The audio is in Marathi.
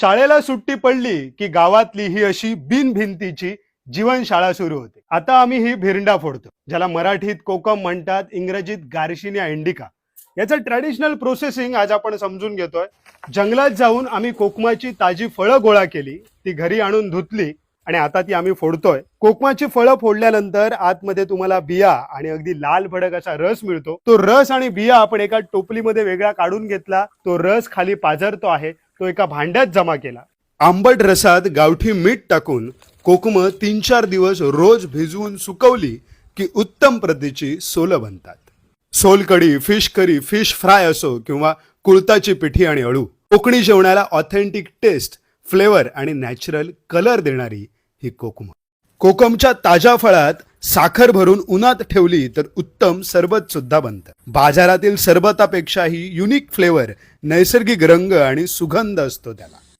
शाळेला सुट्टी पडली की गावातली ही अशी बिनभिंतीची जीवनशाळा सुरू होते. आता आम्ही ही भिरंडा फोडतो ज्याला मराठीत कोकम म्हणतात इंग्रजीत गार्शिनिया इंडिका. याचं ट्रॅडिशनल प्रोसेसिंग आज आपण समजून घेतोय. जंगलात जाऊन आम्ही कोकमाची ताजी फळं गोळा केली ती घरी आणून धुतली आणि आता ती आम्ही फोडतोय. कोकमाची फळं फोडल्यानंतर आतमध्ये तुम्हाला बिया आणि अगदी लाल भडक असा रस मिळतो. तो रस आणि बिया आपण एका टोपलीमध्ये वेगळा काढून घेतला तो रस खाली पाझरतो आहे. तो एका भांड्यात जमा केला. आंबट रसात गावठी मीठ टाकून कोकम तीन चार दिवस रोज भिजवून सुकवली की उत्तम प्रतीची सोलं बनतात. Solkadhi fish curry fish fry असो किंवा कुळताची पिठी आणि अळू कोकणी जेवणाला ऑथेंटिक टेस्ट फ्लेवर आणि नॅचरल कलर देणारी ही कोकम. कोकमच्या ताज्या फळात साखर भरून उन्हात ठेवली तर उत्तम सरबत सुद्धा बनतं. बाजारातील सरबतापेक्षाही युनिक फ्लेवर नैसर्गिक रंग आणि सुगंध असतो त्याला.